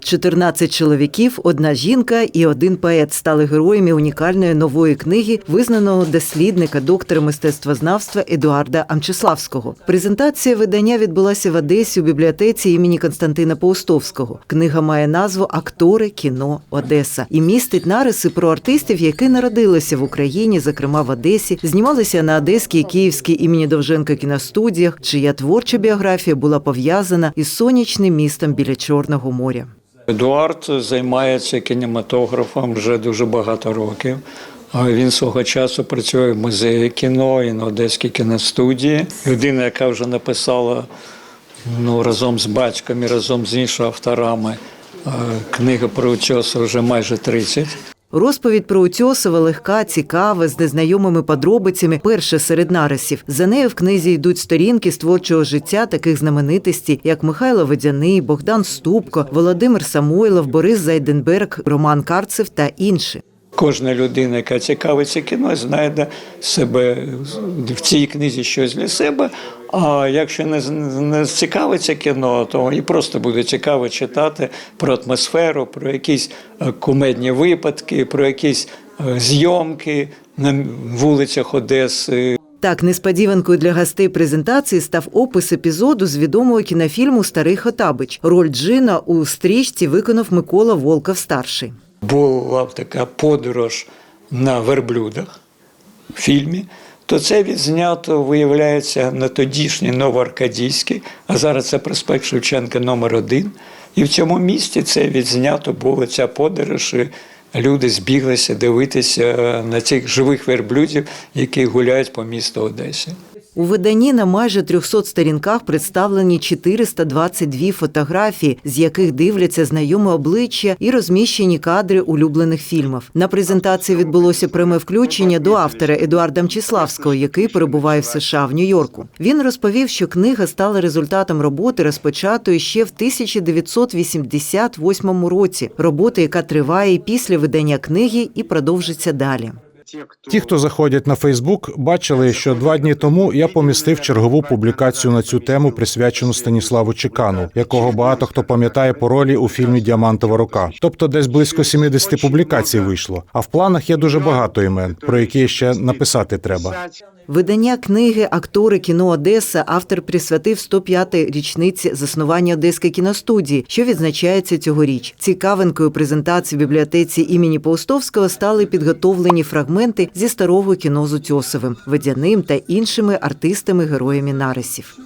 14 чоловіків, одна жінка і один поет стали героями унікальної нової книги визнаного дослідника, доктора мистецтвознавства Едуарда Амчиславського. Презентація видання відбулася в Одесі у бібліотеці імені Константина Паустовського. Книга має назву Актори кіно Одеса і містить нариси про артистів, які народилися в Україні, зокрема в Одесі, знімалися на одеській і київській імені Довженка кіностудіях, чия творча біографія була пов'язана із сонячним містом біля Чорного моря. Едуард займається кінематографом вже дуже багато років. Він свого часу працює в музеї кіно і на Одеській кіностудії. Людина, яка вже написала ну, разом з батьком і разом з іншими авторами е, книги про учоса вже майже 30. Розповідь про Утьосова легка, цікава, з незнайомими подробицями, перша серед нарисів. За нею в книзі йдуть сторінки з творчого життя таких знаменитостей, як Михайло Водяний, Богдан Ступко, Володимир Самойлов, Борис Зайденберг, Роман Карцев та інші. Кожна людина, яка цікавиться кіно, знайде себе в цій книзі щось для себе. А якщо не, не цікавиться кіно, то і просто буде цікаво читати про атмосферу, про якісь е, кумедні випадки, про якісь е, зйомки на вулицях Одеси, Так, несподіванкою для гостей презентації став опис епізоду з відомого кінофільму Старий Хотабич. Роль Джина у стрічці виконав Микола Волков старший. Була така подорож на верблюдах в фільмі, то це відзнято, виявляється, на тодішній Новоаркадійський, а зараз це проспект Шевченка номер один. І в цьому місті це відзнято було ця подорож. і Люди збіглися дивитися на цих живих верблюдів, які гуляють по місту Одесі. У виданні на майже 300 сторінках представлені 422 фотографії, з яких дивляться знайоме обличчя і розміщені кадри улюблених фільмів. На презентації відбулося пряме включення до автора Едуарда Мчиславського, який перебуває в США в Нью-Йорку. Він розповів, що книга стала результатом роботи, розпочатої ще в 1988 році. Робота, яка триває після видання книги і продовжиться далі. Ті, хто заходять на Фейсбук, бачили, що два дні тому я помістив чергову публікацію на цю тему, присвячену Станіславу Чекану, якого багато хто пам'ятає по ролі у фільмі Діамантова рука. Тобто, десь близько 70 публікацій вийшло. А в планах є дуже багато імен, про які ще написати треба. Видання книги Актори кіно Одеса автор присвятив 105-й річниці заснування Одеської кіностудії, що відзначається цьогоріч. Цікавинкою презентації в бібліотеці імені Паустовського стали підготовлені фрагменти зі старого кіно з Утьосовим, Водяним та іншими артистами-героями нарисів.